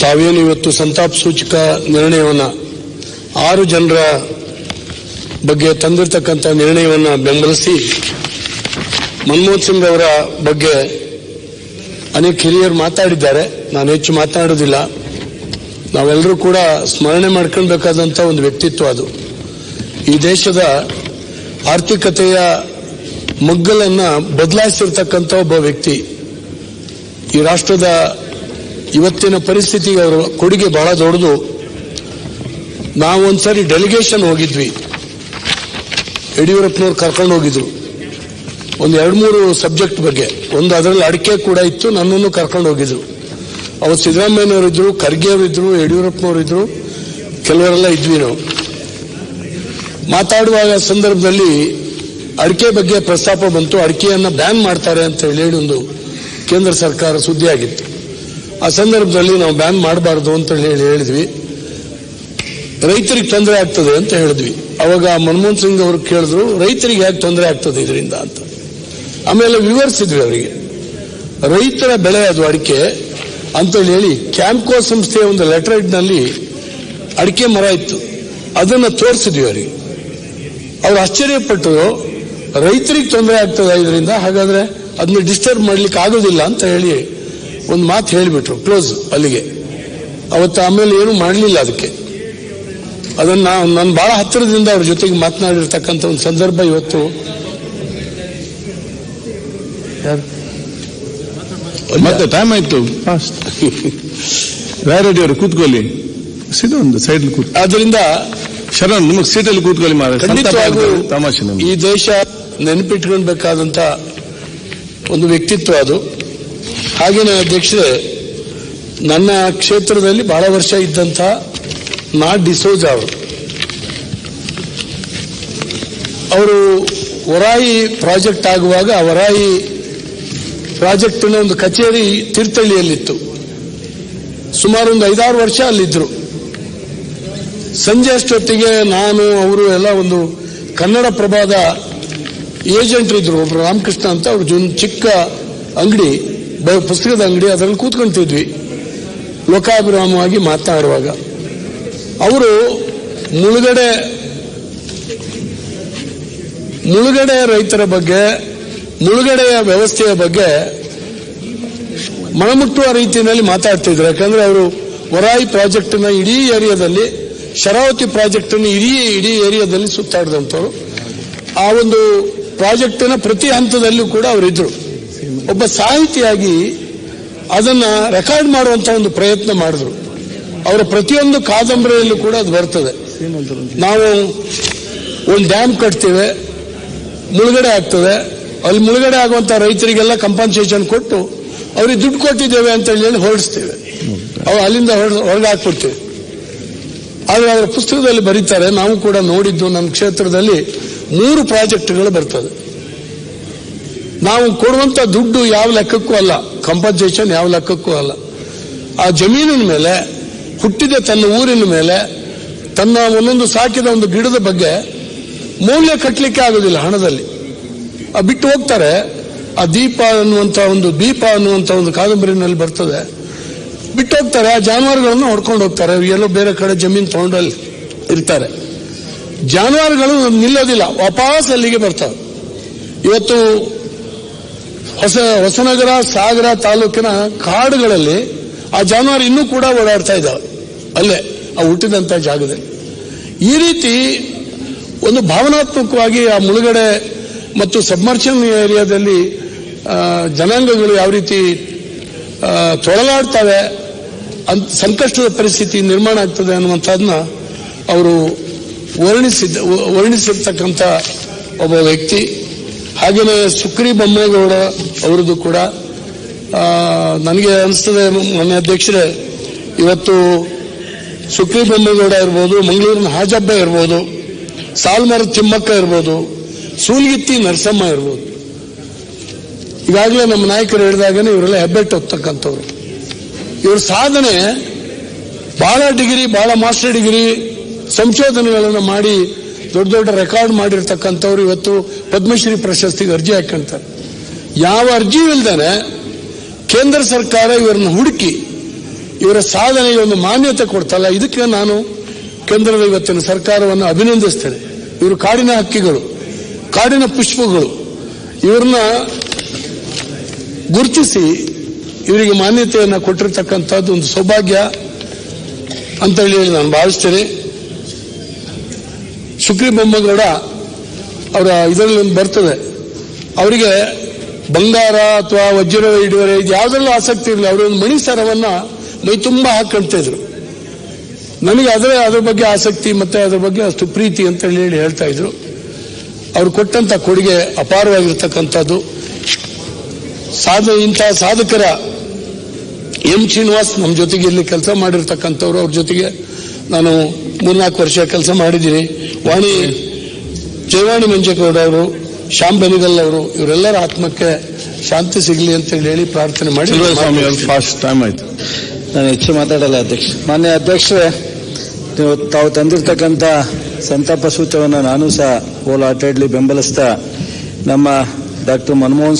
ತಾವೇನು ಇವತ್ತು ಸಂತಾಪ ಸೂಚಕ ನಿರ್ಣಯವನ್ನು ಆರು ಜನರ ಬಗ್ಗೆ ತಂದಿರತಕ್ಕಂಥ ನಿರ್ಣಯವನ್ನು ಬೆಂಬಲಿಸಿ ಮನಮೋಹನ್ ಸಿಂಗ್ ಅವರ ಬಗ್ಗೆ ಅನೇಕ ಹಿರಿಯರು ಮಾತಾಡಿದ್ದಾರೆ. ನಾನು ಹೆಚ್ಚು ಮಾತನಾಡೋದಿಲ್ಲ ನಾವೆಲ್ಲರೂ ಕೂಡ ಸ್ಮರಣೆ ಮಾಡ್ಕೊಳ್ಬೇಕಾದಂಥ ಒಂದು ವ್ಯಕ್ತಿತ್ವ ಅದು. ಈ ದೇಶದ ಆರ್ಥಿಕತೆಯ ಮಗ್ಗಲನ್ನು ಬದಲಾಯಿಸಿರ್ತಕ್ಕಂಥ ಒಬ್ಬ ವ್ಯಕ್ತಿ. ಈ ರಾಷ್ಟ್ರದ ಇವತ್ತಿನ ಪರಿಸ್ಥಿತಿಗೆ ಅವರ ಕೊಡುಗೆ ಬಹಳ ದೊಡ್ಡದು. ನಾವು ಒಂದ್ಸರಿ ಡೆಲಿಗೇಷನ್ ಹೋಗಿದ್ವಿ. ಯಡಿಯೂರಪ್ಪನವ್ರು ಕರ್ಕೊಂಡು ಹೋಗಿದ್ರು. ಒಂದು ಎರಡು ಮೂರು ಸಬ್ಜೆಕ್ಟ್ ಬಗ್ಗೆ. ಒಂದು ಅದರಲ್ಲಿ ಅಡಿಕೆ ಕೂಡ ಇತ್ತು, ನನ್ನನ್ನು ಕರ್ಕೊಂಡು ಹೋಗಿದ್ರು. ಅವತ್ತು ಸಿದ್ದರಾಮಯ್ಯನವರಿದ್ರು ಖರ್ಗೆ ಯಡಿಯೂರಪ್ಪನವರು ಇದ್ರು, ಕೆಲವರೆಲ್ಲ ಇದ್ವಿ ನಾವು. ಮಾತಾಡುವಾಗ ಸಂದರ್ಭದಲ್ಲಿ ಅಡಿಕೆ ಬಗ್ಗೆ ಪ್ರಸ್ತಾಪ ಬಂತು. ಅಡಿಕೆಯನ್ನು ಬ್ಯಾನ್ ಮಾಡ್ತಾರೆ ಅಂತ ಹೇಳಿ ಒಂದು ಕೇಂದ್ರ ಸರ್ಕಾರ ಸುದ್ದಿ ಆಗಿತ್ತು ಆ ಸಂದರ್ಭದಲ್ಲಿ ನಾವು ಬ್ಯಾನ್ ಮಾಡಬಾರ್ದು ಅಂತ ಹೇಳಿ ಹೇಳಿದ್ವಿ. ರೈತರಿಗೆ ತೊಂದರೆ ಆಗ್ತದೆ ಅಂತ ಹೇಳಿದ್ವಿ. ಅವಾಗ ಮನಮೋಹನ್ ಸಿಂಗ್ ಅವರು ಕೇಳಿದ್ರು, ರೈತರಿಗೆ ಯಾಕೆ ತೊಂದರೆ ಆಗ್ತದೆ ಇದರಿಂದ ಅಂತ? ಆಮೇಲೆ ವಿವರಿಸಿದ್ವಿ ಅವರಿಗೆ. ರೈತರ ಬೆಳೆ ಅದು ಅಡಿಕೆ. ಅಂತೇಳಿ ಹೇಳಿ ಕ್ಯಾಂಪ್ಕೋ ಸಂಸ್ಥೆಯ ಒಂದು ಲೆಟರ್ನಲ್ಲಿ ಅಡಿಕೆ ಮರ ಇತ್ತು. ಅದನ್ನು ತೋರಿಸಿದ್ವಿ ಅವರಿಗೆ. ಅವ್ರು ಆಶ್ಚರ್ಯಪಟ್ಟು ರೈತರಿಗೆ ತೊಂದರೆ ಆಗ್ತದೆ ಇದರಿಂದ? ಹಾಗಾದ್ರೆ ಅದನ್ನ ಡಿಸ್ಟರ್ಬ್ ಮಾಡ್ಲಿಕ್ಕೆ ಆಗೋದಿಲ್ಲ ಅಂತ ಹೇಳಿ ಒಂದು ಮಾತು ಹೇಳಿಬಿಟ್ರು ಕ್ಲೋಸ್ ಅಲ್ಲಿಗೆ. ಅವತ್ತು ಆಮೇಲೆ ಏನು ಮಾಡಲಿಲ್ಲ ಅದಕ್ಕೆ. ಅದನ್ನ ನಾನು ಬಹಳ ಹತ್ತಿರದಿಂದ ಅವ್ರ ಜೊತೆಗೆ ಮಾತನಾಡಿರ್ತಕ್ಕಂಥ ಒಂದು ಸಂದರ್ಭ ಇವತ್ತು. ಮತ್ತೆ ಟೈಮ್ ಆಯ್ತು. ರಾಯರೆಡ್ಡಿ ಅವರು ಕೂತ್ಕೊಳ್ಳಿ. ಸೀದ ಒಂದು ಸೈಡ್ ಕೂತ್ ಆದ್ರಿಂದ ಶರಣ್ ನಿಮಗೆ ಸೀಟಲ್ಲಿ ಕೂತ್ಕೊಳ್ಳಿ ಮಾರ. ಖಂಡಿತವಾಗಿ ತಮಾಷೆ ನಮ್ಗೆ. ಈ ದೇಶ ನೆನಪಿಟ್ಕೊಳ್ಬೇಕಾದಂತ ಒಂದು ವ್ಯಕ್ತಿತ್ವ ಅದು. ಹಾಗೇನೆ ಅಧ್ಯಕ್ಷರೇ, ನನ್ನ ಕ್ಷೇತ್ರದಲ್ಲಿ ಬಹಳ ವರ್ಷ ಇದ್ದಂತ ನಾ ಡಿಸೋಜ ಅವರು. ಅವರು ವರಾಯಿ ಪ್ರಾಜೆಕ್ಟ್ ಆಗುವಾಗ ಆ ವರಾಯಿ ಪ್ರಾಜೆಕ್ಟಿನ ಒಂದು ಕಚೇರಿ ತೀರ್ಥಹಳ್ಳಿಯಲ್ಲಿತ್ತು ಸುಮಾರು ಒಂದು ಐದಾರು ವರ್ಷ ಅಲ್ಲಿದ್ದರು. ಸಂಜೆ ಅಷ್ಟೊತ್ತಿಗೆ ನಾನು, ಅವರು ಎಲ್ಲ ಒಂದು ಕನ್ನಡ ಪ್ರಭಾದ ಏಜೆಂಟ್ ಇದ್ರು, ಒಬ್ರು ರಾಮಕೃಷ್ಣ ಅಂತ, ಅವ್ರ ಚಿಕ್ಕ ಅಂಗಡಿ. ಪುಸ್ತಕದ ಅಂಗಡಿ ಅದರಲ್ಲಿ ಕೂತ್ಕೊಂತಿದ್ವಿ. ಲೋಕಾಭಿರಾಮವಾಗಿ ಮಾತಾಡುವಾಗ. ಅವರು ಮುಳುಗಡೆ ಮುಳುಗಡೆ ರೈತರ ಬಗ್ಗೆ, ಮುಳುಗಡೆಯ ವ್ಯವಸ್ಥೆಯ ಬಗ್ಗೆ ಮನಮುಟ್ಟುವ ರೀತಿಯಲ್ಲಿ ಮಾತಾಡ್ತಿದ್ರು. ಯಾಕಂದ್ರೆ ಅವರು ವರಾಯಿ ಪ್ರಾಜೆಕ್ಟ್ನ ಇಡೀ ಏರಿಯಾದಲ್ಲಿ, ಶರಾವತಿ ಪ್ರಾಜೆಕ್ಟ್ನ ಇಡೀ ಇಡೀ ಏರಿಯಾದಲ್ಲಿ ಸುತ್ತಾಡಿದಂಥವ್ರು. ಆ ಒಂದು ಪ್ರಾಜೆಕ್ಟಿನ ಪ್ರತಿ ಹಂತದಲ್ಲೂ ಕೂಡ ಅವರಿದ್ರು. ಒಬ್ಬ ಸಾಹಿತಿಯಾಗಿ ಅದನ್ನ ರೆಕಾರ್ಡ್ ಮಾಡುವಂತ ಒಂದು ಪ್ರಯತ್ನ ಮಾಡಿದ್ರು. ಅವರ ಪ್ರತಿಯೊಂದು ಕಾದಂಬರಿಯಲ್ಲೂ ಕೂಡ ಅದು ಬರ್ತದೆ. ನಾವು ಒಂದು ಡ್ಯಾಮ್ ಕಟ್ತೇವೆ, ಮುಳುಗಡೆ ಆಗ್ತದೆ. ಅಲ್ಲಿ ಮುಳುಗಡೆ ಆಗುವಂತ ರೈತರಿಗೆಲ್ಲ ಕಂಪನ್ಸೇಷನ್ ಕೊಟ್ಟು ಅವ್ರಿಗೆ ದುಡ್ಡು ಕೊಟ್ಟಿದ್ದೇವೆ ಅಂತ ಹೇಳಿ ಹೊರಡಿಸ್ತೇವೆ. ಅವು ಅಲ್ಲಿಂದ ಹೊರಗೆ ಹಾಕ್ಬಿಡ್ತೇವೆ ಆದರೆ ಅವರ ಪುಸ್ತಕದಲ್ಲಿ ಬರೀತಾರೆ, ನಾವು ಕೂಡ ನೋಡಿದ್ದು ನಮ್ಮ ಕ್ಷೇತ್ರದಲ್ಲಿ ಮೂರು ಪ್ರಾಜೆಕ್ಟ್ಗಳು ಬರ್ತದೆ. ನಾವು ಕೊಡುವಂತ ದುಡ್ಡು ಯಾವ ಲೆಕ್ಕಕ್ಕೂ ಅಲ್ಲ. ಕಂಪನ್ಸೇಷನ್ ಯಾವ ಲೆಕ್ಕಕ್ಕೂ ಅಲ್ಲ. ಆ ಜಮೀನಿನ ಮೇಲೆ, ಹುಟ್ಟಿದ ತನ್ನ ಊರಿನ ಮೇಲೆ, ತನ್ನ ಒಂದೊಂದು ಸಾಕಿದ ಒಂದು ಗಿಡದ ಬಗ್ಗೆ ಮೌಲ್ಯ ಕಟ್ಟಲಿಕ್ಕೆ ಆಗೋದಿಲ್ಲ ಹಣದಲ್ಲಿ. ಆ ಬಿಟ್ಟು ಹೋಗ್ತಾರೆ. ಆ ದೀಪ ಅನ್ನುವಂತ ಒಂದು, ದೀಪ ಅನ್ನುವಂತ ಒಂದು ಕಾದಂಬರಿನಲ್ಲಿ ಬರ್ತದೆ. ಬಿಟ್ಟು ಹೋಗ್ತಾರೆ. ಆ ಜಾನುವಾರುಗಳನ್ನು ಹೊಡ್ಕೊಂಡು ಹೋಗ್ತಾರೆ. ಎಲ್ಲೋ ಬೇರೆ ಕಡೆ ಜಮೀನು ತಗೊಂಡಲ್ಲಿ ಇರ್ತಾರೆ. ಜಾನುವಾರುಗಳು ನಿಲ್ಲೋದಿಲ್ಲ. ವಾಪಸ್ ಅಲ್ಲಿಗೆ ಬರ್ತವೆ. ಇವತ್ತು ಹೊಸ ಹೊಸನಗರ ಸಾಗರ ತಾಲೂಕಿನ ಕಾಡುಗಳಲ್ಲಿ ಆ ಜಾನುವಾರು ಇನ್ನೂ ಕೂಡ ಓಡಾಡ್ತಾ ಇದ್ದಾವೆ. ಅಲ್ಲೇ, ಆ ಹುಟ್ಟಿದಂತ ಜಾಗದಲ್ಲಿ. ಈ ರೀತಿ ಒಂದು ಭಾವನಾತ್ಮಕವಾಗಿ ಆ ಮುಳುಗಡೆ ಮತ್ತು ಸಬ್ಮರ್ಷನ್ ಏರಿಯಾದಲ್ಲಿ ಜನಾಂಗಗಳು ಯಾವ ರೀತಿ ತೊಳಲಾಡ್ತವೆ ಅಂತ, ಸಂಕಷ್ಟದ ಪರಿಸ್ಥಿತಿ ನಿರ್ಮಾಣ ಆಗ್ತದೆ ಅನ್ನುವಂಥದ್ದನ್ನ ಅವರು ವರ್ಣಿಸಿದ್ದ, ವರ್ಣಿಸಿರ್ತಕ್ಕಂಥ ಒಬ್ಬ ವ್ಯಕ್ತಿ ಹಾಗೆಯೇ ಸುಕ್ರಿ ಬೊಮ್ಮೇಗೌಡ ಅವರದ್ದು ಕೂಡ ನನಗೆ ಅನಿಸ್ತದೆ ನನ್ನ ಅಧ್ಯಕ್ಷರೇ, ಇವತ್ತು ಸುಕ್ರಿ ಬೊಮ್ಮೇಗೌಡ ಇರ್ಬೋದು, ಮಂಗಳೂರಿನ ಹಾಜಬ್ಬ ಇರ್ಬೋದು, ಸಾಲ್ಮರ ತಿಮ್ಮಕ್ಕ ಇರ್ಬೋದು, ಸೂಲ್ಗಿತ್ತಿ ನರಸಮ್ಮ ಇರ್ಬೋದು. ಈಗಾಗಲೇ ನಮ್ಮ ನಾಯಕರು ಹೇಳಿದಾಗನೇ ಇವರೆಲ್ಲ ಹೆಬ್ಬೆಟ್ಟು ಹೊತ್ತಕ್ಕಂಥವ್ರು. ಇವ್ರ ಸಾಧನೆ ಬಹಳ ಡಿಗ್ರಿ ಬಹಳ ಮಾಸ್ಟರ್ ಡಿಗ್ರಿ ಸಂಶೋಧನೆಗಳನ್ನು ಮಾಡಿ ದೊಡ್ಡ ದೊಡ್ಡ ರೆಕಾರ್ಡ್ ಮಾಡಿರ್ತಕ್ಕಂಥವ್ರು ಇವತ್ತು ಪದ್ಮಶ್ರೀ ಪ್ರಶಸ್ತಿಗೆ ಅರ್ಜಿ ಹಾಕೊಂತಾರೆ ಯಾವ ಅರ್ಜಿ ಇಲ್ದಾನೆ ಕೇಂದ್ರ ಸರ್ಕಾರ ಇವರನ್ನ ಹುಡುಕಿ ಇವರ ಸಾಧನೆಗೆ ಒಂದು ಮಾನ್ಯತೆ ಕೊಡ್ತಲ್ಲ, ಇದಕ್ಕೆ ನಾನು ಕೇಂದ್ರದ ಇವತ್ತಿನ ಸರ್ಕಾರವನ್ನು ಅಭಿನಂದಿಸ್ತೇನೆ. ಇವರು ಕಾಡಿನ ಹಕ್ಕಿಗಳು, ಕಾಡಿನ ಪುಷ್ಪಗಳು, ಇವ್ರನ್ನ ಗುರುತಿಸಿ ಇವರಿಗೆ ಮಾನ್ಯತೆಯನ್ನು ಕೊಟ್ಟಿರತಕ್ಕಂಥದ್ದು ಒಂದು ಸೌಭಾಗ್ಯ ಅಂತ ಹೇಳಿ ನಾನು ಭಾವಿಸ್ತೇನೆ. ಶುಕ್ರಿ ಬೊಮ್ಮಗೌಡ ಅವರ ಇದರಲ್ಲಿ ಬರ್ತದೆ. ಅವರಿಗೆ ಬಂಗಾರ ಅಥವಾ ವಜ್ರ ಇಡುವರೆ ಇದು ಯಾವುದರಲ್ಲೂ ಆಸಕ್ತಿ ಇರಲಿಲ್ಲ ಅವರೊಂದು ಮಣಿ ಸರವನ್ನ ಮೈ ತುಂಬ ಹಾಕೊಳ್ತಾ ಇದ್ರು. ನನಗೆ ಅದರ ಅದ್ರ ಬಗ್ಗೆ ಆಸಕ್ತಿ ಮತ್ತೆ ಅದ್ರ ಬಗ್ಗೆ ಅಷ್ಟು ಪ್ರೀತಿ ಅಂತ ಹೇಳಿ ಹೇಳ್ತಾ ಇದ್ರು. ಅವ್ರು ಕೊಟ್ಟಂತ ಕೊಡುಗೆ ಅಪಾರವಾಗಿರ್ತಕ್ಕಂಥದ್ದು. ಸಾಧ ಇಂತಹ ಸಾಧಕರ ಎಂ ಶ್ರೀನಿವಾಸ್ ನಮ್ಮ ಜೊತೆಗೆ ಇಲ್ಲಿ ಕೆಲಸ ಮಾಡಿರ್ತಕ್ಕಂಥವ್ರು. ಅವ್ರ ಜೊತೆಗೆ ನಾನು ಮೂರ್ನಾಲ್ಕು ವರ್ಷ ಕೆಲಸ ಮಾಡಿದ್ದೀನಿ. ವಾಣಿ ಜಯವಾಣಿ ಮಂಜೇಗೌಡ ಅವರು ಶ್ಯಾಮ್ ಬೆನಿಗಲ್ ಅವರು ಇವರೆಲ್ಲರ ಆತ್ಮಕ್ಕೆ ಶಾಂತಿ ಸಿಗಲಿ ಅಂತ ಹೇಳಿ ಪ್ರಾರ್ಥನೆ ಮಾಡಿ. ಫಾಸ್ಟ್ ಟೈಮ್ ಆಯ್ತು. ನಾನು ಹೆಚ್ಚು ಮಾತಾಡಲ್ಲ ಅಧ್ಯಕ್ಷ. ಮಾನ್ಯ ಅಧ್ಯಕ್ಷರೇ ನೀವು ತಾವು ತಂದಿರತಕ್ಕಂಥ ಸಂತಾಪ ಸೂಚವನ್ನು ನಾನು ಸಹ ಹೋಲಾಟಾಡ್ಲಿ ಬೆಂಬಲಿಸ್ತಾ ನಮ್ಮ ಡಾಕ್ಟರ್ ಮನಮೋಹನ್